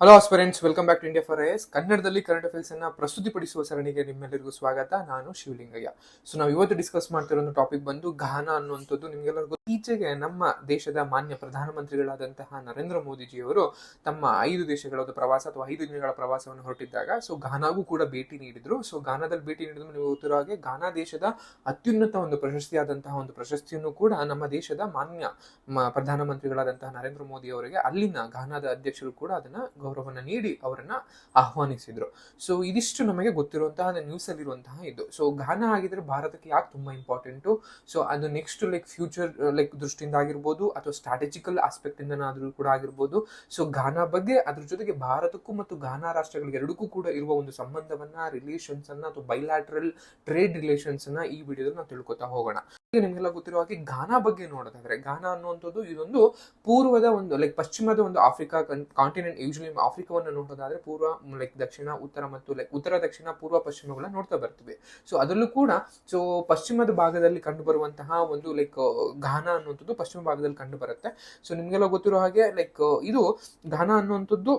Hello aspirants welcome back to India for IAS ಕನ್ನಡದಲ್ಲಿ current affairs ಅನ್ನ ಪ್ರಸ್ತುತಿಪಡಿಸುವ ಸರಣಿಗೆ ನಿಮ್ಮೆಲ್ಲರಿಗೂ ಸ್ವಾಗತ. ನಾನು ಶಿವಲಿಂಗಯ್ಯ. ಸೊ ನಾವು ಇವತ್ತು ಡಿಸ್ಕಸ್ ಮಾಡ್ತಿರೋ ಒಂದು ಟಾಪಿಕ್ ಬಂದು ಘಾನ ಅನ್ನುವಂಥದ್ದು ನಿಮ್ಗೆಲ್ಲರಿಗೂ ಈಚೆಗೆ ನಮ್ಮ ದೇಶದ ಮಾನ್ಯ ಪ್ರಧಾನಮಂತ್ರಿಗಳಾದಂತಹ ನರೇಂದ್ರ ಮೋದಿಜಿಯವರು ತಮ್ಮ ಐದು ದೇಶಗಳ ಪ್ರವಾಸ ಅಥವಾ ಐದು ದಿನಗಳ ಪ್ರವಾಸವನ್ನು ಹೊರಟಿದ್ದಾಗ ಸೊ ಘಾನಾಗೂ ಕೂಡ ಭೇಟಿ ನೀಡಿದ್ರು. ಸೊ ಘಾನಾದಲ್ಲಿ ಭೇಟಿ ನೀಡಿದ್ರು ನೀವು ಗೊತ್ತಿರೋ ಹಾಗೆ ಘಾನಾ ದೇಶದ ಅತ್ಯುನ್ನತ ಒಂದು ಪ್ರಶಸ್ತಿಯಾದಂತಹ ಒಂದು ಪ್ರಶಸ್ತಿಯನ್ನು ಕೂಡ ನಮ್ಮ ದೇಶದ ಮಾನ್ಯ ಪ್ರಧಾನಮಂತ್ರಿಗಳಾದಂತಹ ನರೇಂದ್ರ ಮೋದಿ ಅವರಿಗೆ ಅಲ್ಲಿನ ಘಾನಾದ ಅಧ್ಯಕ್ಷರು ಕೂಡ ಅದನ್ನ ಗೌರವನ ನೀಡಿ ಅವರನ್ನು ಆಹ್ವಾನಿಸಿದ್ರು. ಸೊ ಇದಿಷ್ಟು ನಮಗೆ ಗೊತ್ತಿರುವಂತಹ ನ್ಯೂಸ್ ಅಲ್ಲಿರುವಂತಹ ಇದು. ಸೊ ಘಾನ ಆಗಿದ್ರೆ ಭಾರತಕ್ಕೆ ಯಾಕೆ ತುಂಬಾ ಇಂಪಾರ್ಟೆಂಟು ಸೊ ಅದು ನೆಕ್ಸ್ಟ್ ಲೈಕ್ ಫ್ಯೂಚರ್ ಲೈಕ್ ದೃಷ್ಟಿಯಿಂದ ಆಗಿರ್ಬೋದು ಅಥವಾ ಸ್ಟ್ರಾಟಜಿಕಲ್ ಆಸ್ಪೆಕ್ಟ್ ಇಂದನಾದ್ರೂ ಕೂಡ ಆಗಿರ್ಬೋದು. ಸೊ ಘಾನ ಬಗ್ಗೆ ಅದ್ರ ಜೊತೆಗೆ ಭಾರತಕ್ಕೂ ಮತ್ತು ಘಾನ ರಾಷ್ಟ್ರಗಳಿಗೆ ಎರಡಕ್ಕೂ ಕೂಡ ಇರುವ ಒಂದು ಸಂಬಂಧವನ್ನ ರಿಲೇಷನ್ಸ್ ಅನ್ನ ಅಥವಾ ಬೈಲ್ಯಾಟ್ರಲ್ ಟ್ರೇಡ್ ರಿಲೇಷನ್ಸ್ ಈ ವಿಡಿಯೋದಲ್ಲಿ ನಾವು ತಿಳ್ಕೊತಾ ಹೋಗೋಣ. ಈಗ ನಿಮ್ಗೆಲ್ಲ ಗೊತ್ತಿರೋ ಹಾಗೆ ಘಾನಾ ಬಗ್ಗೆ ನೋಡೋದಾದ್ರೆ, ಘಾನಾ ಅನ್ನುವಂಥದ್ದು ಇದೊಂದು ಪೂರ್ವದ ಒಂದು ಲೈಕ್ ಪಶ್ಚಿಮದ ಒಂದು ಆಫ್ರಿಕಾ ಕಾಂಟಿನೆಂಟ್ ಯೂಶಲಿ ಆಫ್ರಿಕಾವನ್ನು ನೋಡೋದಾದ್ರೆ ಪೂರ್ವ ಲೈಕ್ ದಕ್ಷಿಣ, ಉತ್ತರ ಮತ್ತು ಲೈಕ್ ಉತ್ತರ, ದಕ್ಷಿಣ, ಪೂರ್ವ, ಪಶ್ಚಿಮಗಳನ್ನ ನೋಡ್ತಾ ಬರ್ತೀವಿ. ಸೊ ಅದರಲ್ಲೂ ಕೂಡ ಸೊ ಪಶ್ಚಿಮದ ಭಾಗದಲ್ಲಿ ಕಂಡು ಬರುವಂತಹ ಒಂದು ಲೈಕ್ ಘಾನಾ ಅನ್ನುವಂಥದ್ದು ಪಶ್ಚಿಮ ಭಾಗದಲ್ಲಿ ಕಂಡು ಬರುತ್ತೆ ಸೊ ನಿಮ್ಗೆಲ್ಲ ಗೊತ್ತಿರೋ ಹಾಗೆ ಲೈಕ್ ಇದು ಘಾನಾ ಅನ್ನುವಂಥದ್ದು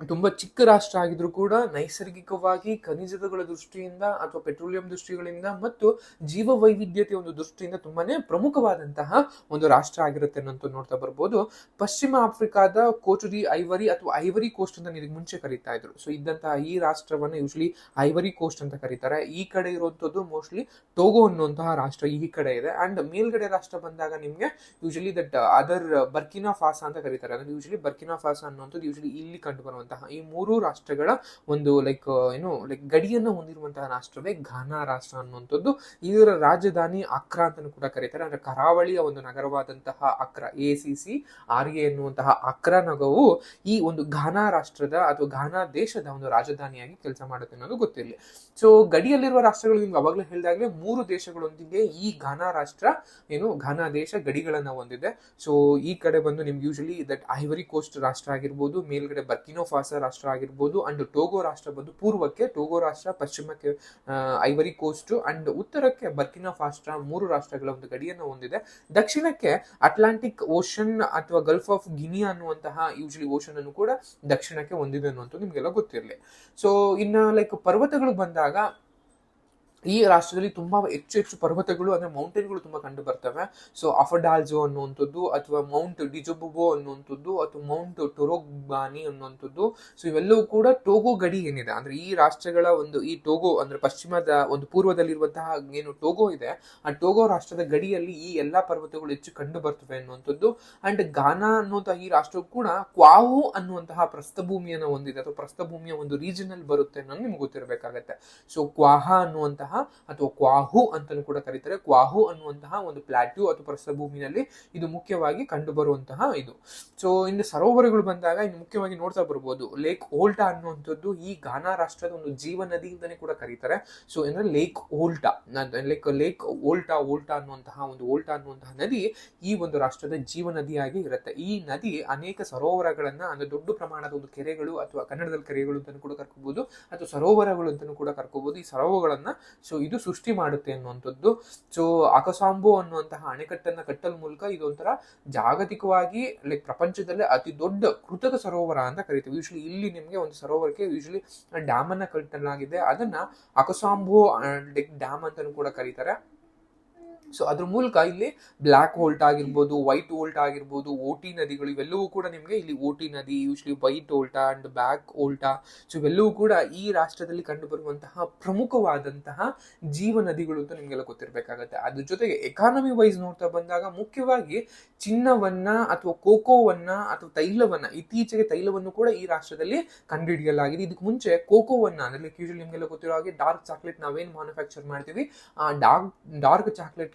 ತುಂಬಾ ಚಿಕ್ಕ ರಾಷ್ಟ್ರ ಆಗಿದ್ರು ಕೂಡ ನೈಸರ್ಗಿಕವಾಗಿ ಖನಿಜಗಳ ದೃಷ್ಟಿಯಿಂದ ಅಥವಾ ಪೆಟ್ರೋಲಿಯಂ ದೃಷ್ಟಿಗಳಿಂದ ಮತ್ತು ಜೀವ ವೈವಿಧ್ಯತೆಯ ಒಂದು ದೃಷ್ಟಿಯಿಂದ ತುಂಬಾನೇ ಪ್ರಮುಖವಾದಂತಹ ಒಂದು ರಾಷ್ಟ್ರ ಆಗಿರುತ್ತೆ ಅನ್ನೋದು ನೋಡ್ತಾ ಬರ್ಬೋದು. ಪಶ್ಚಿಮ ಆಫ್ರಿಕಾದ ಕೋಚುರಿ, ಐವರಿ ಅಥವಾ ಐವರಿ ಕೋಸ್ಟ್ ಅಂತ ನಿಮಗೆ ಮುಂಚೆ ಕರೀತಾ ಇದ್ರು. ಸೊ ಇದ್ದಂತಹ ಈ ರಾಷ್ಟ್ರವನ್ನು ಯೂಶಲಿ ಐವರಿ ಕೋಸ್ಟ್ ಅಂತ ಕರೀತಾರೆ. ಈ ಕಡೆ ಇರುವಂತದ್ದು ಮೋಸ್ಟ್ಲಿ ಟೋಗೋ ಅನ್ನುವಂತಹ ರಾಷ್ಟ್ರ ಈ ಕಡೆ ಇದೆ. ಅಂಡ್ ಮೇಲ್ಗಡೆ ರಾಷ್ಟ್ರ ಬಂದಾಗ ನಿಮ್ಗೆ usually that other Burkina Faso ಅಂತ ಕರೀತಾರೆ. ಅಂದ್ರೆ ಯೂಶಲಿ ಬರ್ಕಿನಾ ಫಾಸಾ ಅನ್ನುವಂಥದ್ದು ಯೂಶಲಿ ಇಲ್ಲಿ ಕಂಡು ಬರುವಂತಹ ಈ ಮೂರು ರಾಷ್ಟ್ರಗಳ ಒಂದು ಲೈಕ್ ಏನು ಲೈಕ್ ಗಡಿಯನ್ನು ಹೊಂದಿರುವಂತಹ ರಾಷ್ಟ್ರವೇ ಘಾನಾ ರಾಷ್ಟ್ರ ಅನ್ನುವಂಥದ್ದು. ಇದರ ರಾಜಧಾನಿ ಅಕ್ರಾ ಅಂತಾನು ಕೂಡ ಕರೀತಾರೆ. ಅಂದ್ರೆ ಕರಾವಳಿಯ ಒಂದು ನಗರವಾದಂತಹ Accra A C C R A ಎನ್ನುವಂತಹ ಅಕ್ರಾ ನಗರವು ಈ ಒಂದು ಘಾನಾ ರಾಷ್ಟ್ರದ ಅಥವಾ ಘಾನಾ ದೇಶದ ಒಂದು ರಾಜಧಾನಿಯಾಗಿ ಕೆಲಸ ಮಾಡುತ್ತೆ ಅನ್ನೋದು ಗೊತ್ತಿರಲಿ. ಸೊ ಗಡಿಯಲ್ಲಿರುವ ರಾಷ್ಟ್ರಗಳು ನಿಮ್ಗೆ ಅವಾಗಲೇ ಹೇಳಿದಾಗಲೇ ಮೂರು ದೇಶಗಳೊಂದಿಗೆ ಈ ಘಾನಾ ರಾಷ್ಟ್ರ, ಏನು, ಘಾನಾ ದೇಶ ಗಡಿಗಳನ್ನ ಹೊಂದಿದೆ. ಸೊ ಈ ಕಡೆ ಬಂದು ನಿಮ್ಗೆ ಯೂಶಲಿ ದಟ್ ಐವರಿ ಕೋಸ್ಟ್ ರಾಷ್ಟ್ರ ಆಗಿರ್ಬೋದು, ಮೇಲ್ಗಡೆ ಬರ್ಕಿನೋ ಫಾಸ ರಾಷ್ಟ್ರ ಆಗಿರ್ಬೋದು ಅಂಡ್ ಟೋಗೋ ರಾಷ್ಟ್ರ ಬಂದು ಪೂರ್ವಕ್ಕೆ, ಟೋಗೋ ರಾಷ್ಟ್ರ ಪಶ್ಚಿಮಕ್ಕೆ ಐವರಿ ಕೋಸ್ಟ್ ಅಂಡ್ ಉತ್ತರಕ್ಕೆ ಬರ್ಕಿನಾ ಫಾಸ್ಟ್ರಾ ಮೂರು ರಾಷ್ಟ್ರಗಳ ಒಂದು ಗಡಿಯನ್ನು ಹೊಂದಿದೆ. ದಕ್ಷಿಣಕ್ಕೆ ಅಟ್ಲಾಂಟಿಕ್ ಓಷನ್ ಅಥವಾ ಗಲ್ಫ್ ಆಫ್ ಗಿನಿ ಅನ್ನುವಂತಹ ಯೂಶಲಿ ಓಷನ್ ಅನ್ನು ಕೂಡ ದಕ್ಷಿಣಕ್ಕೆ ಹೊಂದಿದೆ ಅನ್ನುವಂಥ ನಿಮಗೆಲ್ಲ ಗೊತ್ತಿರಲಿ. ಸೊ ಇನ್ನ ಲೈಕ್ ಪರ್ವತಗಳು ಬಂದಾಗ ಈ ರಾಷ್ಟ್ರದಲ್ಲಿ ತುಂಬಾ ಹೆಚ್ಚು ಹೆಚ್ಚು ಪರ್ವತಗಳು ಅಂದ್ರೆ ಮೌಂಟೇನ್ಗಳು ತುಂಬಾ ಕಂಡು ಬರ್ತವೆ. ಸೊ ಅಫಡಾಲ್ಜೋ ಅನ್ನುವಂಥದ್ದು ಅಥವಾ ಮೌಂಟ್ ಡಿಜೊಬುಗೋ ಅನ್ನುವಂಥದ್ದು ಅಥವಾ ಮೌಂಟ್ ಟೊರೋಗ್ಬಾನಿ ಅನ್ನುವಂಥದ್ದು. ಸೊ ಇವೆಲ್ಲವೂ ಕೂಡ ಟೋಗೋ ಗಡಿ ಏನಿದೆ. ಅಂದ್ರೆ ಈ ರಾಷ್ಟ್ರಗಳ ಒಂದು ಈ ಟೋಗೋ ಅಂದ್ರೆ ಪಶ್ಚಿಮದ ಒಂದು ಪೂರ್ವದಲ್ಲಿರುವಂತಹ ಏನು ಟೋಗೋ ಇದೆ, ಆ ಟೋಗೋ ರಾಷ್ಟ್ರದ ಗಡಿಯಲ್ಲಿ ಈ ಎಲ್ಲಾ ಪರ್ವತಗಳು ಹೆಚ್ಚು ಕಂಡು ಬರ್ತವೆ ಅನ್ನುವಂಥದ್ದು. ಅಂಡ್ ಗಾನಾ ಅನ್ನುವಂತಹ ಈ ರಾಷ್ಟ್ರವು ಕೂಡ ಕ್ವಾಹು ಅನ್ನುವಂತಹ ಪ್ರಸ್ಥಭೂಮಿಯನ್ನು ಹೊಂದಿದೆ. ಅಥವಾ ಪ್ರಸ್ಥಭೂಮಿಯ ಒಂದು ರೀಜನಲ್ ಬರುತ್ತೆ ಅನ್ನೋದು ನಿಮ್ಗೆ ಗೊತ್ತಿರಬೇಕಾಗತ್ತೆ. ಸೊ ಕ್ವಾಹ ಅನ್ನುವಂತಹ ಅಥವಾ ಕ್ವಾಹು ಅಂತಲೂ ಕೂಡ ಕರೀತಾರೆ. ಕ್ವಾಹು ಅನ್ನುವಂತಹ ಒಂದು ಪ್ಲಾಟ್ಯೂ ಅಥವಾ ಪ್ರಸ್ಥಭೂಮಿನಲ್ಲಿ ಇದು ಮುಖ್ಯವಾಗಿ ಕಂಡುಬರುವಂತಹ ಇದು. ಸೊ ಇನ್ನು ಸರೋವರಗಳು ಬಂದಾಗ ಇನ್ನು ಮುಖ್ಯವಾಗಿ ನೋಡ್ತಾ ಬರ್ಬೋದು. ಲೇಕ್ ಓಲ್ಟಾ ಅನ್ನುವಂಥದ್ದು ಈ ಘಾನಾ ರಾಷ್ಟ್ರದ ಒಂದು ಜೀವ ನದಿ ಅಂತಾನೆ ಕೂಡ ಕರೀತಾರೆ. ಸೊ ಅಂದ್ರೆ lake Volta like lake Volta Volta ಅನ್ನುವಂತಹ ಒಂದು ಓಲ್ಟಾ ಅನ್ನುವಂತಹ ನದಿ ಈ ಒಂದು ರಾಷ್ಟ್ರದ ಜೀವ ನದಿಯಾಗಿ ಇರುತ್ತೆ. ಈ ನದಿ ಅನೇಕ ಸರೋವರಗಳನ್ನ, ಅಂದ್ರೆ ದೊಡ್ಡ ಪ್ರಮಾಣದ ಒಂದು ಕೆರೆಗಳು ಅಥವಾ ಕನ್ನಡದಲ್ಲಿ ಕೆರೆಗಳು ಅಂತಾನು ಕೂಡ ಕರ್ಕೋಬಹುದು ಅಥವಾ ಸರೋವರಗಳು ಅಂತಾನು ಕೂಡ ಕರ್ಕೋಬಹುದು ಈ ಸರೋವರಗಳನ್ನ ಸೊ ಇದು ಸೃಷ್ಟಿ ಮಾಡುತ್ತೆ ಅನ್ನುವಂಥದ್ದು. ಸೊ ಅಕಸಾಂಬು ಅನ್ನುವಂತಹ ಅಣೆಕಟ್ಟನ್ನು ಕಟ್ಟಲ್ ಮೂಲಕ ಇದೊಂಥರ ಜಾಗತಿಕವಾಗಿ ಲೈಕ್ ಪ್ರಪಂಚದಲ್ಲೇ ಅತಿ ದೊಡ್ಡ ಕೃತಕ ಸರೋವರ ಅಂತ ಕರಿತೀವಿ. ಯೂಶ್ವಲಿ ಇಲ್ಲಿ ನಿಮಗೆ ಒಂದು ಸರೋವರಕ್ಕೆ ಯೂಶ್ವಲಿ ಡ್ಯಾಮ್ ಅನ್ನ ಕಟ್ಟಲಾಗಿದೆ. ಅದನ್ನ ಅಕಸಾಂಬು ಲೈಕ್ ಡ್ಯಾಮ್ ಅಂತಲೂ ಕೂಡ ಕರೀತಾರೆ. ಸೊ ಅದ್ರ ಮೂಲಕ ಇಲ್ಲಿ ಬ್ಲ್ಯಾಕ್ ಹೋಲ್ಟ್ ಆಗಿರ್ಬೋದು ವೈಟ್ ಹೋಲ್ಟ್ ಆಗಿರ್ಬೋದು ಓಟಿ ನದಿಗಳು ಇವೆಲ್ಲವೂ ಕೂಡ ನಿಮಗೆ ಇಲ್ಲಿ ಓಟಿ ನದಿ usually white Volta and black Volta so ಇವೆಲ್ಲವೂ ಕೂಡ ಈ ರಾಷ್ಟ್ರದಲ್ಲಿ ಕಂಡುಬರುವಂತಹ ಪ್ರಮುಖವಾದಂತಹ ಜೀವ ನದಿಗಳು ಅಂತ ನಿಮಗೆಲ್ಲ ಗೊತ್ತಿರಬೇಕಾಗತ್ತೆ. ಅದ್ರ ಜೊತೆಗೆ ಎಕಾನಮಿ ವೈಸ್ ನೋಡ್ತಾ ಬಂದಾಗ ಮುಖ್ಯವಾಗಿ ಚಿನ್ನವನ್ನ ಅಥವಾ ಕೋಕೋವನ್ನ ಅಥವಾ ತೈಲವನ್ನ, ಇತ್ತೀಚೆಗೆ ತೈಲವನ್ನು ಕೂಡ ಈ ರಾಷ್ಟ್ರದಲ್ಲಿ ಕಂಡುಹಿಡಿಯಲಾಗಿದೆ. ಇದಕ್ಕೆ ಮುಂಚೆ ಕೋಕೋವನ್ನ, ಅಂದ್ರೆ ಯೂಶಲಿ ನಿಮಗೆಲ್ಲ ಗೊತ್ತಿರೋ ಹಾಗೆ ಡಾರ್ಕ್ ಚಾಕ್ಲೇಟ್ ನಾವೇನು ಮ್ಯಾನುಫ್ಯಾಕ್ಚರ್ ಮಾಡ್ತೀವಿ? ಆ ಡಾರ್ಕ್ ಡಾರ್ಕ್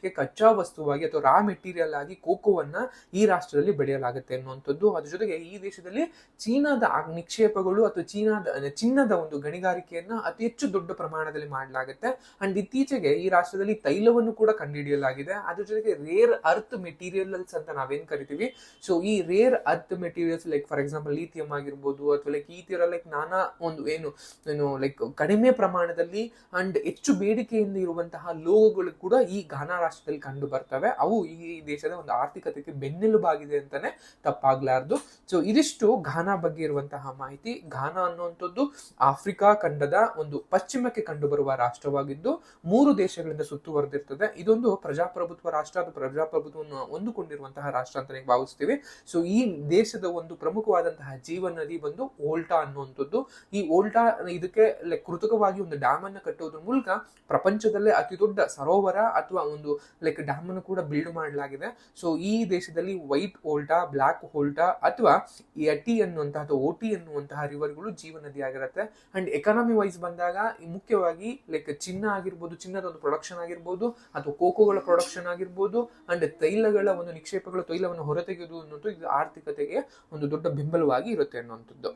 ಕಚ್ಚಾ ವಸ್ತುವಾಗಿ ಅಥವಾ ರಾ ಮೆಟೀರಿಯಲ್ ಆಗಿ ಕೋಕೋವನ್ನ ಈ ರಾಷ್ಟ್ರದಲ್ಲಿ ಬೆಳೆಯಲಾಗುತ್ತೆ ಅನ್ನುವಂಥದ್ದು ಅದ್ರ ಜೊತೆಗೆ ಈ ದೇಶದಲ್ಲಿ ಚೀನಾದ ನಿಕ್ಷೇಪಗಳು ಅಥವಾ ಚೀನಾದ ಚಿನ್ನದ ಒಂದು ಗಣಿಗಾರಿಕೆಯನ್ನ ಅತಿ ಹೆಚ್ಚು ದೊಡ್ಡ ಪ್ರಮಾಣದಲ್ಲಿ ಮಾಡಲಾಗುತ್ತೆ. ಅಂಡ್ ಇತ್ತೀಚೆಗೆ ಈ ರಾಷ್ಟ್ರದಲ್ಲಿ ತೈಲವನ್ನು ಕೂಡ ಕಂಡುಹಿಡಿಯಲಾಗಿದೆ. ಅದ್ರ ಜೊತೆಗೆ ರೇರ್ ಅರ್ತ್ ಮೆಟೀರಿಯಲ್ಸ್ ಅಂತ ನಾವೇನ್ ಕರಿತೀವಿ? ಸೊ ಈ rare earth materials like for example lithium ಆಗಿರ್ಬೋದು ಅಥವಾ ಲೈಕ್ ಈ ಲೈಕ್ ನಾನಾ ಒಂದು ಏನು ಏನು ಲೈಕ್ ಕಡಿಮೆ ಪ್ರಮಾಣದಲ್ಲಿ ಅಂಡ್ ಹೆಚ್ಚು ಬೇಡಿಕೆಯಿಂದ ಇರುವಂತಹ ಲೋಹಗಳು ಕೂಡ ಈ ಘಾನಾ ರಾಷ್ಟ್ರದಲ್ಲಿ ಕಂಡು ಬರ್ತವೆ. ಅವು ಈ ದೇಶದ ಒಂದು ಆರ್ಥಿಕತೆಗೆ ಬೆನ್ನೆಲುಬಾಗಿದೆ ಅಂತಾನೆ ತಪ್ಪಾಗ್ಲಾರ್ದು. ಸೊ ಇದಿಷ್ಟು ಘಾನಾ ಬಗ್ಗೆ ಇರುವಂತಹ ಮಾಹಿತಿ. ಘಾನಾ ಅನ್ನುವಂಥದ್ದು ಆಫ್ರಿಕಾ ಖಂಡದ ಒಂದು ಪಶ್ಚಿಮಕ್ಕೆ ಕಂಡುಬರುವ ರಾಷ್ಟ್ರವಾಗಿದ್ದು, ಮೂರು ದೇಶಗಳಿಂದ ಸುತ್ತುವರೆದಿರ್ತದೆ. ಇದೊಂದು ಪ್ರಜಾಪ್ರಭುತ್ವ ರಾಷ್ಟ್ರ ಅಥವಾ ಪ್ರಜಾಪ್ರಭುತ್ವವನ್ನು ಹೊಂದಿಕೊಂಡಿರುವಂತಹ ರಾಷ್ಟ್ರ ಅಂತಾನೆ ಭಾವಿಸ್ತೀವಿ. ಸೊ ಈ ದೇಶದ ಒಂದು ಪ್ರಮುಖವಾದಂತಹ ಜೀವನ ನದಿ ಬಂದು ಓಲ್ಟಾ ಅನ್ನುವಂಥದ್ದು. ಈ ಓಲ್ಟಾ ಇದಕ್ಕೆ ಕೃತಕವಾಗಿ ಒಂದು ಡ್ಯಾಮ್ ಅನ್ನು ಕಟ್ಟೋದ್ರ ಮೂಲಕ ಪ್ರಪಂಚದಲ್ಲೇ ಅತಿ ದೊಡ್ಡ ಸರೋವರ ಅಥವಾ ಒಂದು ಲೈಕ್ ಡ್ಯಾಮ್ ಅನ್ನು ಕೂಡ ಬಿಲ್ಡ್ ಮಾಡಲಾಗಿದೆ. ಸೊ ಈ ದೇಶದಲ್ಲಿ ವೈಟ್ ಓಲ್ಟಾ ಬ್ಲ್ಯಾಕ್ ಓಲ್ಟಾ ಅಥವಾ ಎಟಿ ಅಥವಾ ಓಟಿ ಅನ್ನುವಂತಹ ರಿವರ್ಗಳು ಜೀವ ನದಿ ಆಗಿರುತ್ತೆ ಅಂಡ್ ಎಕಾನಮಿ ವೈಸ್ ಬಂದಾಗ ಮುಖ್ಯವಾಗಿ ಲೈಕ್ ಚಿನ್ನ ಆಗಿರ್ಬೋದು ಚಿನ್ನದ ಒಂದು ಪ್ರೊಡಕ್ಷನ್ ಆಗಿರ್ಬೋದು ಅಥವಾ ಕೋಕೋಗಳ ಪ್ರೊಡಕ್ಷನ್ ಆಗಿರ್ಬೋದು ಅಂಡ್ ತೈಲಗಳ ಒಂದು ನಿಕ್ಷೇಪಗಳ, ತೈಲವನ್ನು ಹೊರತೆಗೆಯುವುದು ಅನ್ನೋದು ಇದು ಆರ್ಥಿಕತೆಗೆ ಒಂದು ದೊಡ್ಡ ಬೆಂಬಲವಾಗಿ ಇರುತ್ತೆ ಅನ್ನುವಂಥದ್ದು.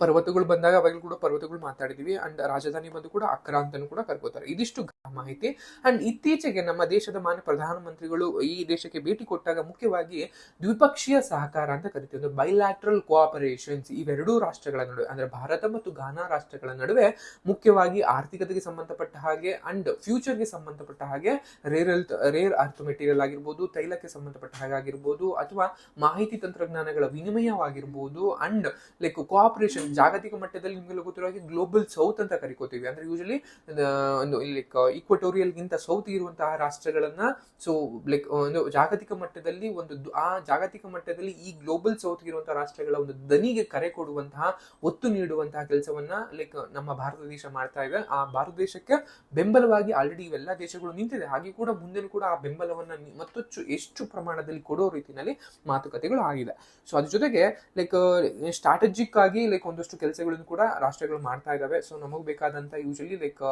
ಪರ್ವತಗಳು ಬಂದಾಗ ಅವಾಗಲೂ ಕೂಡ ಪರ್ವತಗಳು ಮಾತಾಡಿದೀವಿ ಅಂಡ್ ರಾಜಧಾನಿ ಬಂದು ಕೂಡ ಅಕ್ರ ಅಂತಾನು ಕೂಡ ಕರ್ಕೋತಾರೆ. ಇದಿಷ್ಟು ಮಾಹಿತಿ. ಅಂಡ್ ಇತ್ತೀಚೆಗೆ ನಮ್ಮ ದೇಶದ ಮಾನ್ಯ ಪ್ರಧಾನಮಂತ್ರಿಗಳು ಈ ದೇಶಕ್ಕೆ ಭೇಟಿ ಕೊಟ್ಟಾಗ ಮುಖ್ಯವಾಗಿ ದ್ವಿಪಕ್ಷೀಯ ಸಹಕಾರ ಅಂತ ಕರಿತೀವಿ. ಬೈಲ್ಯಾಟ್ರಲ್ ಕೋಆಪರೇಷನ್ಸ್ ಇವೆರಡೂ ರಾಷ್ಟ್ರಗಳ ನಡುವೆ, ಅಂದ್ರೆ ಭಾರತ ಮತ್ತು ಘಾನಾ ರಾಷ್ಟ್ರಗಳ ನಡುವೆ ಮುಖ್ಯವಾಗಿ ಆರ್ಥಿಕತೆಗೆ ಸಂಬಂಧಪಟ್ಟ ಹಾಗೆ ಅಂಡ್ ಫ್ಯೂಚರ್ಗೆ ಸಂಬಂಧಪಟ್ಟ ಹಾಗೆ rare earth rare earth material ಆಗಿರ್ಬೋದು, ತೈಲಕ್ಕೆ ಸಂಬಂಧಪಟ್ಟ ಹಾಗೆ ಆಗಿರ್ಬೋದು, ಅಥವಾ ಮಾಹಿತಿ ತಂತ್ರಜ್ಞಾನಗಳ ವಿನಿಮಯವಾಗಿರ್ಬೋದು ಅಂಡ್ ಲೈಕ್ ಕೋಆಪರೇಷನ್ ಜಾಗತಿಕ ಮಟ್ಟದಲ್ಲಿ ನಿಮಗೆ ಗೊತ್ತಿರೋ ಹಾಗೆ ಗ್ಲೋಬಲ್ ಸೌತ್ ಅಂತ ಕರಿಕೋತೀವಿ. ಅಂದ್ರೆ ಯೂಶಲಿ ಒಂದು ಲೈಕ್ ಈಕ್ವಟೋರಿಯಲ್ ಗಿಂತ ಸೌತ್ ಇರುವಂತಹ ರಾಷ್ಟ್ರಗಳನ್ನ ಸೊ ಲೈಕ್ ಒಂದು ಜಾಗತಿಕ ಮಟ್ಟದಲ್ಲಿ ಒಂದು ಆ ಜಾಗತಿಕ ಮಟ್ಟದಲ್ಲಿ ಈ ಗ್ಲೋಬಲ್ ಸೌತ್ ಇರುವಂತಹ ರಾಷ್ಟ್ರಗಳ ಒಂದು ದನಿಗೆ ಕರೆ ಕೊಡುವಂತಹ, ಒತ್ತು ನೀಡುವಂತಹ ಕೆಲಸವನ್ನ ಲೈಕ್ ನಮ್ಮ ಭಾರತ ದೇಶ ಮಾಡ್ತಾ ಇದೆ. ಆ ಭಾರತ ದೇಶಕ್ಕೆ ಬೆಂಬಲವಾಗಿ ಆಲ್ರೆಡಿ ಇವೆಲ್ಲ ದೇಶಗಳು ನಿಂತಿದೆ. ಹಾಗೆ ಕೂಡ ಮುಂದೆ ಕೂಡ ಆ ಬೆಂಬಲವನ್ನ ಮತ್ತಷ್ಟು ಎಷ್ಟು ಪ್ರಮಾಣದಲ್ಲಿ ಕೊಡೋ ರೀತಿಯಲ್ಲಿ ಮಾತುಕತೆಗಳು ಆಗಿದೆ. ಸೊ ಅದ್ರ ಜೊತೆಗೆ ಲೈಕ್ ಸ್ಟ್ರಾಟಜಿಕ್ ಆಗಿ ಲೈಕ್ ಒಂದಷ್ಟು ಕೆಲಸಗಳನ್ನು ಕೂಡ ರಾಷ್ಟ್ರಗಳು ಮಾಡ್ತಾ ಇದ್ದಾವೆ ಸೊ ನಮಗೆ ಬೇಕಾದಂತ usually like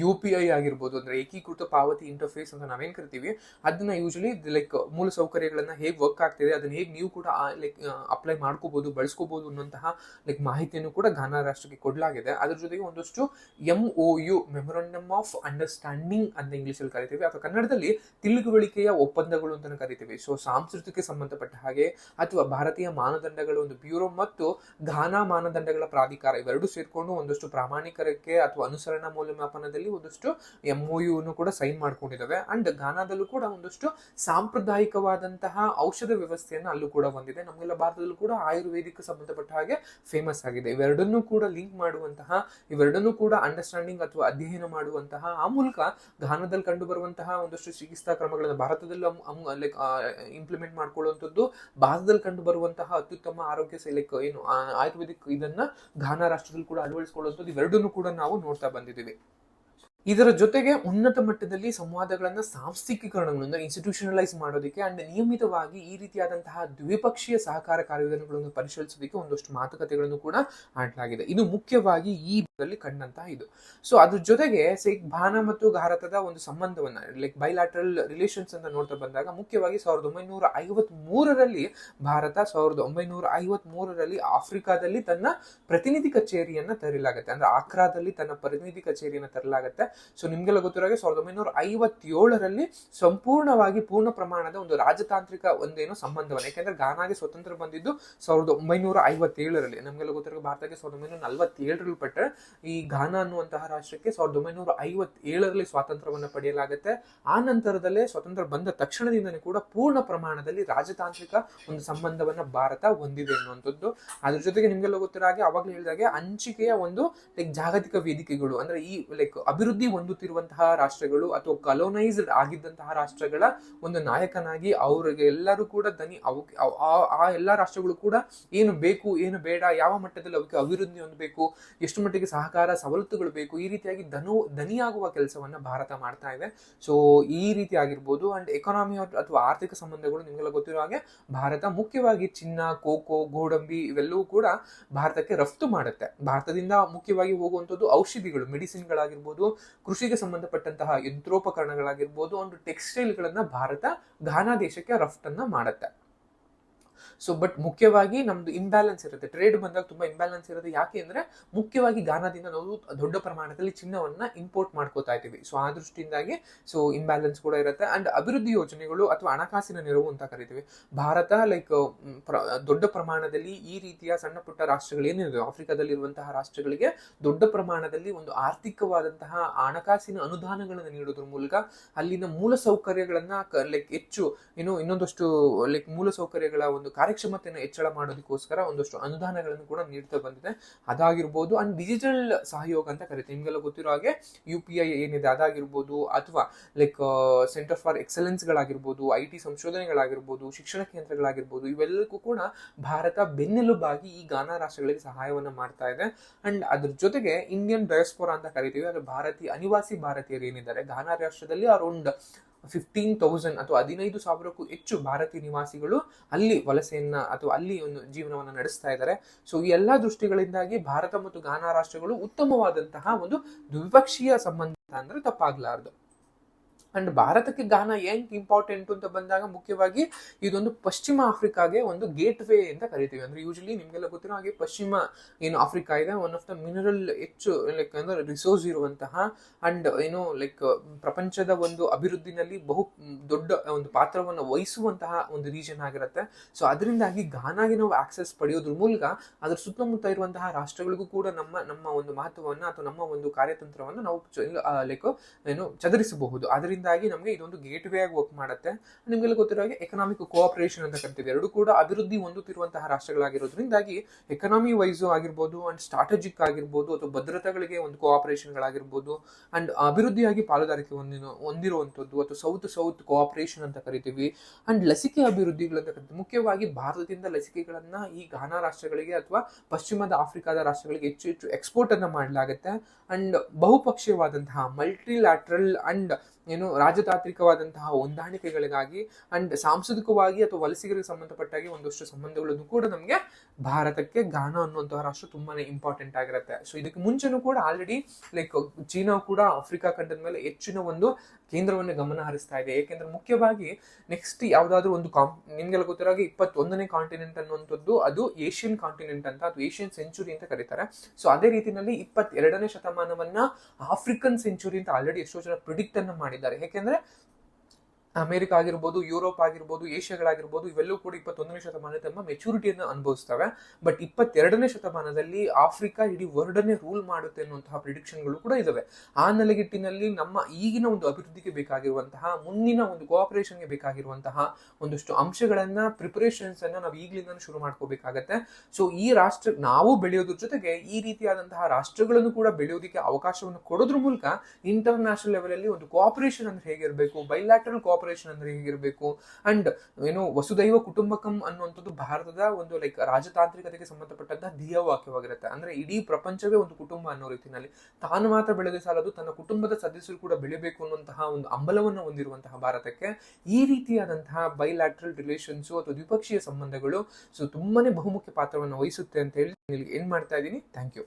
U P I ಆಗಿರ್ಬೋದು, ಅಂದ್ರೆ ಏಕೀಕೃತ ಪಾವತಿ ಇಂಟರ್ಫೇಸ್ ಅಂತ ನಾವೇನ್ ಕರಿತೀವಿ, ಅದನ್ನ ಯೂಶಲಿ ಲೈಕ್ ಮೂಲ ಸೌಕರ್ಯಗಳನ್ನ ಹೇಗೆ ವರ್ಕ್ ಆಗ್ತಿದೆ, ಅದನ್ನ ಹೇಗೆ ನೀವು ಕೂಡ ಲೈಕ್ ಅಪ್ಲೈ ಮಾಡ್ಕೋಬಹುದು ಬಳಸ್ಕೋಬಹುದು ಅನ್ನುವಂತಹ ಲೈಕ್ ಮಾಹಿತಿಯನ್ನು ಕೂಡ ಘಾನಾ ರಾಷ್ಟ್ರಕ್ಕೆ ಕೊಡಲಾಗಿದೆ. ಅದ್ರ ಜೊತೆಗೆ ಒಂದಷ್ಟು M O U memorandum of understanding ಅಂತ ಇಂಗ್ಲಿಷಲ್ಲಿ ಕರಿತೀವಿ. ಅಥವಾ ಕನ್ನಡದಲ್ಲಿ ತಿಳುವಳಿಕೆಯ ಒಪ್ಪಂದಗಳು ಅಂತ ಕರಿತೀವಿ. ಸೊ ಸಾಂಸ್ಕೃತಿಕ ಸಂಬಂಧಪಟ್ಟ ಹಾಗೆ, ಅಥವಾ ಭಾರತೀಯ ಮಾನದಂಡಗಳ ಒಂದು ಬ್ಯೂರೋ ಮತ್ತು ಘಾನಾ ಮಾನದಂಡಗಳ ಪ್ರಾಧಿಕಾರ, ಇವೆರಡೂ ಸೇರಿಕೊಂಡು ಒಂದಷ್ಟು ಪ್ರಾಮಾಣಿಕರಕ್ಕೆ ಅಥವಾ ಅನುಸರಣಾ ಮೌಲ್ಯಮಾಪನದಲ್ಲಿ ಒಂದಷ್ಟು ಎಂ ಯನ್ನು ಕೂಡ ಸೈನ್ ಮಾಡ್ಕೊಂಡಿದ್ದಾವೆ. ಅಂಡ್ ಘಾನಾದಲ್ಲೂ ಕೂಡ ಒಂದಷ್ಟು ಸಾಂಪ್ರದಾಯಿಕವಾದಂತಹ ಔಷಧ ವ್ಯವಸ್ಥೆಯನ್ನ ಅಲ್ಲೂ ಕೂಡ ಹೊಂದಿದೆ ನಮ್ಮೆಲ್ಲ ಭಾರತದಲ್ಲೂ ಕೂಡ ಆಯುರ್ವೇದಿಕ್ ಸಂಬಂಧಪಟ್ಟ ಹಾಗೆ ಫೇಮಸ್ ಆಗಿದೆ. ಇವೆರಡನ್ನೂ ಕೂಡ ಲಿಂಕ್ ಮಾಡುವಂತಹ, ಇವೆರಡನ್ನೂ ಕೂಡ ಅಂಡರ್ಸ್ಟ್ಯಾಂಡಿಂಗ್ ಅಥವಾ ಅಧ್ಯಯನ ಮಾಡುವಂತಹ, ಆ ಮೂಲಕ ಘಾನದಲ್ಲಿ ಕಂಡು ಬರುವಂತಹ ಒಂದಷ್ಟು ಚಿಕಿತ್ಸಾ ಕ್ರಮಗಳನ್ನು ಭಾರತದಲ್ಲಿ ಲೈಕ್ ಇಂಪ್ಲಿಮೆಂಟ್ ಮಾಡ್ಕೊಳ್ಳುವಂಥದ್ದು, ಭಾರತದಲ್ಲಿ ಕಂಡು ಬರುವಂತಹ ಅತ್ಯುತ್ತಮ ಆರೋಗ್ಯ ಲೈಕ್ ಏನು ಆಯುರ್ವೇದಿಕ್ ಇದನ್ನ ಘಾನ ರಾಷ್ಟ್ರದಲ್ಲಿ ಕೂಡ ಅಳವಡಿಸಿಕೊಳ್ಳುವಂಥದ್ದು ಇವೆರಡನ್ನೂ ಕೂಡ ನಾವು ನೋಡ್ತಾ ಬಂದಿದ್ದೀವಿ. ಇದರ ಜೊತೆಗೆ ಉನ್ನತ ಮಟ್ಟದಲ್ಲಿ ಸಂವಾದಗಳನ್ನ ಸಾಂಸ್ಥಿಕೀಕರಣಗಳನ್ನು ಇನ್ಸ್ಟಿಟ್ಯೂಷನಲೈಸ್ ಮಾಡೋದಕ್ಕೆ ಅಂಡ್ ನಿಯಮಿತವಾಗಿ ಈ ರೀತಿಯಾದಂತಹ ದ್ವಿಪಕ್ಷೀಯ ಸಹಕಾರ ಕಾರ್ಯವಿಧಾನಗಳನ್ನು ಪರಿಶೀಲಿಸೋದಕ್ಕೆ ಒಂದಷ್ಟು ಮಾತುಕತೆಗಳನ್ನು ಕೂಡ ಆಡಲಾಗಿದೆ. ಇದು ಮುಖ್ಯವಾಗಿ ಈ ಕಂಡಂತಹ ಇದು. ಸೊ ಅದ್ರ ಜೊತೆಗೆ ಸೈಕ್ ಭಾನ ಮತ್ತು ಭಾರತದ ಒಂದು ಸಂಬಂಧವನ್ನ ಲೈಕ್ ಬೈಲಾಟ್ರಲ್ ರಿಲೇಷನ್ಸ್ ಅಂತ ನೋಡ್ತಾ ಬಂದಾಗ ಮುಖ್ಯವಾಗಿ ಸಾವಿರದ ಒಂಬೈನೂರ ಐವತ್ ಭಾರತ ಸಾವಿರದ ಒಂಬೈನೂರ ಐವತ್ ಆಫ್ರಿಕಾದಲ್ಲಿ ತನ್ನ ಪ್ರತಿನಿಧಿ ಕಚೇರಿಯನ್ನ ತರಲಾಗುತ್ತೆ. ಅಂದ್ರೆ ಆಕ್ರಾದಲ್ಲಿ ತನ್ನ ಪ್ರತಿನಿಧಿ ಕಚೇರಿಯನ್ನ ತರಲಾಗುತ್ತೆ. ಸೊ ನಿಮ್ಗೆಲ್ಲ ಗೊತ್ತಿರೋ ಸಾವಿರದ ಒಂಬೈನೂರ ಐವತ್ತೇಳರಲ್ಲಿ ಸಂಪೂರ್ಣವಾಗಿ ಪೂರ್ಣ ಪ್ರಮಾಣದ ಒಂದು ರಾಜತಾಂತ್ರಿಕ ಒಂದೇನೋ ಸಂಬಂಧವನ್ನು, ಯಾಕೆಂದ್ರೆ ಘಾನಾಗೆ ಸ್ವತಂತ್ರ ಬಂದಿದ್ದು ಸಾವಿರದ ಒಂಬೈನೂರ ಐವತ್ತೇಳರಲ್ಲಿ. ನಮ್ಗೆಲ್ಲ ಗೊತ್ತಿರೋ ಭಾರತಕ್ಕೆ ಸಾವಿರದ ಒಂಬೈನೂರ ನಲವತ್ತೇಳರಲ್ಲಿ ಪಟ್ಟರೆ ಈ ಗಾನ ಅನ್ನುವಂತಹ ರಾಷ್ಟ್ರಕ್ಕೆ ಸಾವಿರದ ಒಂಬೈನೂರ ಐವತ್ತೇಳರಲ್ಲಿ ಸ್ವಾತಂತ್ರ್ಯವನ್ನ ಪಡೆಯಲಾಗುತ್ತೆ. ಆ ನಂತರದಲ್ಲೇ ಸ್ವತಂತ್ರ ಬಂದ ತಕ್ಷಣದಿಂದಲೇ ಕೂಡ ಪೂರ್ಣ ಪ್ರಮಾಣದಲ್ಲಿ ರಾಜತಾಂತ್ರಿಕ ಒಂದು ಸಂಬಂಧವನ್ನ ಭಾರತ ಹೊಂದಿದೆ ಅನ್ನುವಂಥದ್ದು. ಅದ್ರ ಜೊತೆಗೆ ನಿಮ್ಗೆಲ್ಲ ಗೊತ್ತಿರೋ ಹಾಗೆ ಅವಾಗಲೇ ಹೇಳಿದಾಗೆ ಹಂಚಿಕೆಯ ಒಂದು ಲೈಕ್ ಜಾಗತಿಕ ವೇದಿಕೆಗಳು, ಅಂದ್ರೆ ಈ ಲೈಕ್ ಅಭಿವೃದ್ಧಿ ಹೊಂದುತ್ತಿರುವಂತಹ ರಾಷ್ಟ್ರಗಳು ಅಥವಾ ಕಲೋನೈಸ್ಡ್ ಆಗಿದ್ದಂತಹ ರಾಷ್ಟ್ರಗಳ ಒಂದು ನಾಯಕನಾಗಿ ಅವರಿಗೆ ಎಲ್ಲರೂ ಕೂಡ ದನಿ ಅವಕ್ಕೆ ಅವ್- ಆ- ಆ ಎಲ್ಲಾ ರಾಷ್ಟ್ರಗಳು ಕೂಡ ಏನು ಬೇಕು, ಏನು ಬೇಡ, ಯಾವ ಮಟ್ಟದಲ್ಲಿ ಅವಕ್ಕೆ ಅಭಿವೃದ್ಧಿ ಹೊಂದಬೇಕು, ಎಷ್ಟು ಮಟ್ಟಿಗೆ ಸಹಕಾರ ಸವಲತ್ತುಗಳು ಬೇಕು, ಈ ರೀತಿಯಾಗಿ ಧನು ದನಿಯಾಗುವ ಕೆಲಸವನ್ನ ಭಾರತ ಮಾಡ್ತಾ ಇದೆ. ಸೊ ಈ ರೀತಿ ಆಗಿರ್ಬೋದು ಅಂಡ್ ಎಕಾನಮಿ ಅಥವಾ ಆರ್ಥಿಕ ಸಂಬಂಧಗಳು ನಿಮಗೆಲ್ಲ ಗೊತ್ತಿರೋ ಹಾಗೆ ಭಾರತ ಮುಖ್ಯವಾಗಿ ಚಿನ್ನ ಕೋಕೋ ಗೋಡಂಬಿ ಇವೆಲ್ಲವೂ ಕೂಡ ಭಾರತಕ್ಕೆ ರಫ್ತು ಮಾಡುತ್ತೆ. ಭಾರತದಿಂದ ಮುಖ್ಯವಾಗಿ ಹೋಗುವಂಥದ್ದು ಔಷಧಿಗಳು, ಮೆಡಿಸಿನ್ಗಳಾಗಿರ್ಬೋದು ಕೃಷಿಗೆ ಸಂಬಂಧಪಟ್ಟಂತಹ ಯಂತ್ರೋಪಕರಣಗಳಾಗಿರ್ಬೋದು ಒಂದು ಟೆಕ್ಸ್ಟೈಲ್ಗಳನ್ನ ಭಾರತ ಘಾನಾ ದೇಶಕ್ಕೆ ರಫ್ತನ್ನ ಮಾಡುತ್ತೆ. ಸೊ ಬಟ್ ಮುಖ್ಯವಾಗಿ ನಮ್ದು ಇಂಬ್ಯಾಲೆನ್ಸ್ ಇರುತ್ತೆ. ಟ್ರೇಡ್ ಬಂದಾಗ ತುಂಬಾ ಇಂಬ್ಯಾಲೆನ್ಸ್ ಇರುತ್ತೆ. ಯಾಕೆ ಅಂದ್ರೆ ಮುಖ್ಯವಾಗಿ ಗಾನಾದಿಂದ ನಾವು ದೊಡ್ಡ ಪ್ರಮಾಣದಲ್ಲಿ ಚಿನ್ನವನ್ನ ಇಂಪೋರ್ಟ್ ಮಾಡ್ಕೋತಾ ಇದ್ದೀವಿ. ಸೊ ಆ ದೃಷ್ಟಿಯಿಂದಾಗಿ ಸೊ ಇಂಬ್ಯಾಲೆನ್ಸ್ ಕೂಡ ಇರುತ್ತೆ. ಅಂಡ್ ಅಭಿವೃದ್ಧಿ ಯೋಜನೆಗಳು ಅಥವಾ ಹಣಕಾಸಿನ ನೆರವು ಅಂತ ಕರಿತೀವಿ. ಭಾರತ ಲೈಕ್ ದೊಡ್ಡ ಪ್ರಮಾಣದಲ್ಲಿ ಈ ರೀತಿಯ ಸಣ್ಣ ಪುಟ್ಟ ರಾಷ್ಟ್ರಗಳು ಏನಿದೆ? ಆಫ್ರಿಕಾದಲ್ಲಿ ಇರುವಂತಹ ರಾಷ್ಟ್ರಗಳಿಗೆ ದೊಡ್ಡ ಪ್ರಮಾಣದಲ್ಲಿ ಒಂದು ಆರ್ಥಿಕವಾದಂತಹ ಹಣಕಾಸಿನ ಅನುದಾನಗಳನ್ನು ನೀಡೋದ್ರ ಮೂಲಕ ಅಲ್ಲಿನ ಮೂಲ ಸೌಕರ್ಯಗಳನ್ನ ಲೈಕ್ ಹೆಚ್ಚು, ಏನು ಇನ್ನೊಂದಷ್ಟು ಲೈಕ್ ಮೂಲ ಸೌಕರ್ಯಗಳ ಒಂದು ಕಾರ್ಯಕ್ಷಮತೆಯನ್ನು ಹೆಚ್ಚಳ ಮಾಡೋದಕ್ಕೋಸ್ಕರ ಒಂದಷ್ಟು ಅನುದಾನಗಳನ್ನು ಕೂಡ ನೀಡ್ತಾ ಬಂದಿದೆ. ಅದಾಗಿರ್ಬೋದು ಅಂಡ್ ಡಿಜಿಟಲ್ ಸಹಯೋಗ ಅಂತ ಕರಿತೀವಿ. ನಿಮಗೆಲ್ಲ ಗೊತ್ತಿರೋ ಹಾಗೆ ಯು ಪಿ ಐ ಏನಿದೆ, ಅದಾಗಿರ್ಬೋದು, ಅಥವಾ ಲೈಕ್ ಸೆಂಟರ್ ಫಾರ್ ಎಕ್ಸಲೆನ್ಸ್ಗಳಾಗಿರ್ಬೋದು ಐ ಟಿ ಸಂಶೋಧನೆಗಳಾಗಿರ್ಬೋದು, ಶಿಕ್ಷಣ ಕೇಂದ್ರಗಳಾಗಿರ್ಬೋದು, ಇವೆಲ್ಲಕ್ಕೂ ಕೂಡ ಭಾರತ ಬೆನ್ನೆಲುಬಾಗಿ ಈ ಗಾನಾ ರಾಷ್ಟ್ರಗಳಿಗೆ ಸಹಾಯವನ್ನು ಮಾಡ್ತಾ ಇದೆ. ಅಂಡ್ ಅದ್ರ ಜೊತೆಗೆ ಇಂಡಿಯನ್ ಡಯಸ್ಪೋರಾ ಅಂತ ಕರಿತೀವಿ. ಅಂದ್ರೆ ಭಾರತೀಯ, ಅನಿವಾಸಿ ಭಾರತೀಯರು ಏನಿದ್ದಾರೆ ಗಾನಾ ರಾಷ್ಟ್ರದಲ್ಲಿ ಅರೌಂಡ್ ಫಿಫ್ಟೀನ್ ತೌಸಂಡ್ ಅಥವಾ ಹದಿನೈದು ಸಾವಿರಕ್ಕೂ ಹೆಚ್ಚು ಭಾರತೀಯ ನಿವಾಸಿಗಳು ಅಲ್ಲಿ ವಲಸೆಯನ್ನ ಅಥವಾ ಅಲ್ಲಿ ಒಂದು ಜೀವನವನ್ನು ನಡೆಸ್ತಾ ಇದ್ದಾರೆ. ಸೊ ಈ ಎಲ್ಲಾ ದೃಷ್ಟಿಗಳಿಂದಾಗಿ ಭಾರತ ಮತ್ತು ಗಾನಾ ರಾಷ್ಟ್ರಗಳು ಉತ್ತಮವಾದಂತಹ ಒಂದು ದ್ವಿಪಕ್ಷೀಯ ಸಂಬಂಧ ಅಂದ್ರೆ ತಪ್ಪಾಗ್ಲಾರ್ದು. ಅಂಡ್ ಭಾರತಕ್ಕೆ ಗಾನ ಏನ್ ಇಂಪಾರ್ಟೆಂಟ್ ಅಂತ ಬಂದಾಗ ಮುಖ್ಯವಾಗಿ ಇದೊಂದು ಪಶ್ಚಿಮ ಆಫ್ರಿಕಾಗೆ ಒಂದು ಗೇಟ್ ವೇ ಅಂತ ಕರಿತೀವಿ. ಅಂದ್ರೆ ಯೂಶಲಿ ನಿಮ್ಗೆಲ್ಲ ಗೊತ್ತಿರೋ ಹಾಗೆ ಪಶ್ಚಿಮ ಏನು ಆಫ್ರಿಕಾ ಇದೆ ಒನ್ ಆಫ್ ದ ಮಿನರಲ್ ಹೆಚ್ಚು ಲೈಕ್ ಅಂದ್ರೆ ರಿಸೋರ್ಸ್ ಇರುವಂತಹ ಅಂಡ್ ಏನು ಲೈಕ್ ಪ್ರಪಂಚದ ಒಂದು ಅಭಿವೃದ್ಧಿನಲ್ಲಿ ಬಹು ದೊಡ್ಡ ಒಂದು ಪಾತ್ರವನ್ನು ವಹಿಸುವಂತಹ ಒಂದು ರೀಜನ್ ಆಗಿರುತ್ತೆ. ಸೊ ಅದರಿಂದಾಗಿ ಗಾನಾಗೆ ನಾವು ಆಕ್ಸೆಸ್ ಪಡೆಯೋದ್ರ ಮೂಲಕ ಅದ್ರ ಸುತ್ತಮುತ್ತ ಇರುವಂತಹ ರಾಷ್ಟ್ರಗಳಿಗೂ ಕೂಡ ನಮ್ಮ ನಮ್ಮ ಒಂದು ಮಹತ್ವವನ್ನು ಅಥವಾ ನಮ್ಮ ಒಂದು ಕಾರ್ಯತಂತ್ರವನ್ನು ನಾವು ಲೈಕ್ ಏನು ಚದರಿಸಬಹುದು. ಅದರಿಂದ ಇದರಿಂದಾಗಿ ನಮಗೆ ಇದೊಂದು ಗೇಟ್ ವೇ ಆಗಿ ವರ್ಕ್ ಮಾಡುತ್ತೆ. ನಿಮಗೆಲ್ಲ ಗೊತ್ತಿರೋ ಹಾಗೆ ಎಕನಾಮಿಕ್ ಕೋಆಪರೇಷನ್ ಅಂತ ಕರಿತೀವಿ. ಎರಡು ಕೂಡ ಅಭಿವೃದ್ಧಿ ಹೊಂದುತ್ತಿರುವಂತಹ ರಾಷ್ಟ್ರಗಳಾಗಿರೋದ್ರಿಂದಾಗಿ ಎಕನಾಮಿ ವೈಸ್ ಆಗಿರ್ಬೋದು ಅಂಡ್ ಸ್ಟ್ರಾಟಜಿಕ್ ಆಗಿರ್ಬೋದು ಅಥವಾ ಭದ್ರತೆಗಳಿಗೆ ಒಂದು ಕೋಆಪರೇಷನ್ಗಳಾಗಿರ್ಬೋದು ಅಂಡ್ ಅಭಿವೃದ್ಧಿಯಾಗಿ ಪಾಲುದಾರಿಕೆ ಹೊಂದಿನ, ಹೊಂದಿರುವಂಥದ್ದು ಅಥವಾ ಸೌತ್ ಸೌತ್ ಕೋಆಪರೇಷನ್ ಅಂತ ಕರಿತೀವಿ. ಅಂಡ್ ಲಸಿಕೆ ಅಭಿವೃದ್ಧಿಗಳಂತ ಕರಿತೀವಿ. ಮುಖ್ಯವಾಗಿ ಭಾರತದಿಂದ ಲಸಿಕೆಗಳನ್ನ ಈ ಘಾನಾ ರಾಷ್ಟ್ರಗಳಿಗೆ ಅಥವಾ ಪಶ್ಚಿಮದ ಆಫ್ರಿಕಾದ ರಾಷ್ಟ್ರಗಳಿಗೆ ಹೆಚ್ಚು ಹೆಚ್ಚು ಎಕ್ಸ್ಪೋರ್ಟ್ ಅನ್ನ ಮಾಡಲಾಗುತ್ತೆ. ಅಂಡ್ ಬಹುಪಕ್ಷೀಯವಾದಂತಹ ಮಲ್ಟಿಲ್ಯಾಟ್ರಲ್ ಅಂಡ್ ಏನು ರಾಜತಾಂತ್ರಿಕವಾದಂತಹ ಹೊಂದಾಣಿಕೆಗಳಿಗಾಗಿ ಅಂಡ್ ಸಾಂಸ್ಕೃತಿಕವಾಗಿ ಅಥವಾ ವಲಸಿಗರಿಗೆ ಸಂಬಂಧಪಟ್ಟಾಗಿ ಒಂದಷ್ಟು ಸಂಬಂಧಗಳನ್ನು ಕೂಡ ನಮಗೆ ಭಾರತಕ್ಕೆ ಗಾನ ಅನ್ನುವಂತಹ ರಾಷ್ಟ್ರ ತುಂಬಾನೇ ಇಂಪಾರ್ಟೆಂಟ್ ಆಗಿರುತ್ತೆ. ಸೊ ಇದಕ್ಕೆ ಮುಂಚೆನೂ ಕೂಡ ಆಲ್ರೆಡಿ ಲೈಕ್ ಚೀನಾ ಕೂಡ ಆಫ್ರಿಕಾ ಖಂಡದ ಮೇಲೆ ಹೆಚ್ಚಿನ ಒಂದು ಕೇಂದ್ರವನ್ನು ಗಮನ ಹರಿಸ್ತಾ ಇದೆ. ಏಕೆಂದ್ರೆ ಮುಖ್ಯವಾಗಿ ನೆಕ್ಸ್ಟ್ ಯಾವ್ದಾದ್ರು ಒಂದು ಕಾಂ, ನಿಮ್ಗೆಲ್ಲ ಗೊತ್ತಿರೋ ಇಪ್ಪತ್ತೊಂದನೇ ಕಾಂಟಿನೆಂಟ್ ಅನ್ನುವಂಥದ್ದು ಅದು ಏಷ್ಯನ್ ಕಾಂಟಿನೆಂಟ್ ಅಂತ ಅಥವಾ ಏಷ್ಯನ್ ಸೆಂಚುರಿ ಅಂತ ಕರೀತಾರೆ. ಸೊ ಅದೇ ರೀತಿಯಲ್ಲಿ ಇಪ್ಪತ್ತೆರಡನೇ ಶತಮಾನವನ್ನ ಆಫ್ರಿಕನ್ ಸೆಂಚುರಿ ಅಂತ ಆಲ್ರೆಡಿ ಎಷ್ಟೋ ಜನ ಪ್ರಿಡಿಕ್ಟ್ ಅನ್ನ ಮಾಡಿದ್ದಾರೆ. ಯಾಕೆಂದ್ರೆ ಅಮೆರಿಕ ಆಗಿರ್ಬೋದು, ಯುರೋಪ್ ಆಗಿರ್ಬೋದು, ಏಷ್ಯಾಗಳಾಗಿರ್ಬೋದು ಇವೆಲ್ಲೂ ಕೂಡ ಇಪ್ಪತ್ತೊಂದನೇ ಶತಮಾನ ತಮ್ಮ ಮೆಚುರಿಟಿಯನ್ನು ಅನುಭವಿಸ್ತವೆ. ಬಟ್ ಇಪ್ಪತ್ತೆರಡನೇ ಶತಮಾನದಲ್ಲಿ ಆಫ್ರಿಕಾ ಇಡೀ ವರ್ಲ್ಡನ್ನೇ ರೂಲ್ ಮಾಡುತ್ತೆ ಅನ್ನುವಂತಹ ಪ್ರಿಡಿಕ್ಷನ್ಗಳು ಕೂಡ ಇದಾವೆ. ಆ ನೆಲೆಗಿಟ್ಟಿನಲ್ಲಿ ನಮ್ಮ ಈಗಿನ ಒಂದು ಅಭಿವೃದ್ಧಿಗೆ ಬೇಕಾಗಿರುವಂತಹ, ಮುಂದಿನ ಒಂದು ಕೋಆಪರೇಷನ್ಗೆ ಬೇಕಾಗಿರುವಂತಹ ಒಂದಷ್ಟು ಅಂಶಗಳನ್ನ ಪ್ರಿಪರೇಷನ್ಸ್ ಅನ್ನ ನಾವು ಈಗಲಿಂದ ಶುರು ಮಾಡ್ಕೋಬೇಕಾಗತ್ತೆ. ಸೊ ಈ ರಾಷ್ಟ್ರ, ನಾವು ಬೆಳೆಯೋದ್ರ ಜೊತೆಗೆ ಈ ರೀತಿಯಾದಂತಹ ರಾಷ್ಟ್ರಗಳನ್ನು ಕೂಡ ಬೆಳೆಯೋದಕ್ಕೆ ಅವಕಾಶವನ್ನು ಕೊಡೋದ್ರ ಮೂಲಕ ಇಂಟರ್ನ್ಯಾಷನಲ್ ಲೆವೆಲ್ ಅಲ್ಲಿ ಒಂದು ಕೋಆಪರೇಷನ್ ಅಂದ್ರೆ ಹೇಗಿರಬೇಕು? ಬೈಲ್ಯಾಟ್ರಲ್ ಕೋಆಪರೇಷನ್ ಅಂದ್ರೆ ಹೇಗಿರಬೇಕು? ಅಂಡ್ ಏನು ವಸುದೈವ ಕುಟುಂಬಕಂ ಅನ್ನುವಂಥದ್ದು ಭಾರತದ ಒಂದು ಲೈಕ್ ರಾಜತಾಂತ್ರಿಕತೆಗೆ ಸಂಬಂಧಪಟ್ಟಂತಹ ಧ್ಯೇಯ ವಾಕ್ಯವಾಗಿರುತ್ತೆ ಅಂದ್ರೆ ಇಡೀ ಪ್ರಪಂಚವೇ ಒಂದು ಕುಟುಂಬ ಅನ್ನೋ ರೀತಿಯಲ್ಲಿ. ತಾನು ಮಾತ್ರ ಬೆಳೆದು ಸಾಲದು, ತನ್ನ ಕುಟುಂಬದ ಸದಸ್ಯರು ಕೂಡ ಬೆಳಿಬೇಕು ಅನ್ನುವಂತಹ ಒಂದು ಅಂಬಲವನ್ನು ಹೊಂದಿರುವಂತಹ ಭಾರತಕ್ಕೆ ಈ ರೀತಿಯಾದಂತಹ ಬೈಲ್ಯಾಟ್ರಲ್ ರಿಲೇಷನ್ಸ್ ಅಥವಾ ದ್ವಿಪಕ್ಷೀಯ ಸಂಬಂಧಗಳು ಸೊ ತುಂಬಾನೇ ಬಹುಮುಖ್ಯ ಪಾತ್ರವನ್ನು ವಹಿಸುತ್ತೆ ಅಂತ ಹೇಳಿ ಏನ್ ಮಾಡ್ತಾ ಇದ್ದೀನಿ? Thank you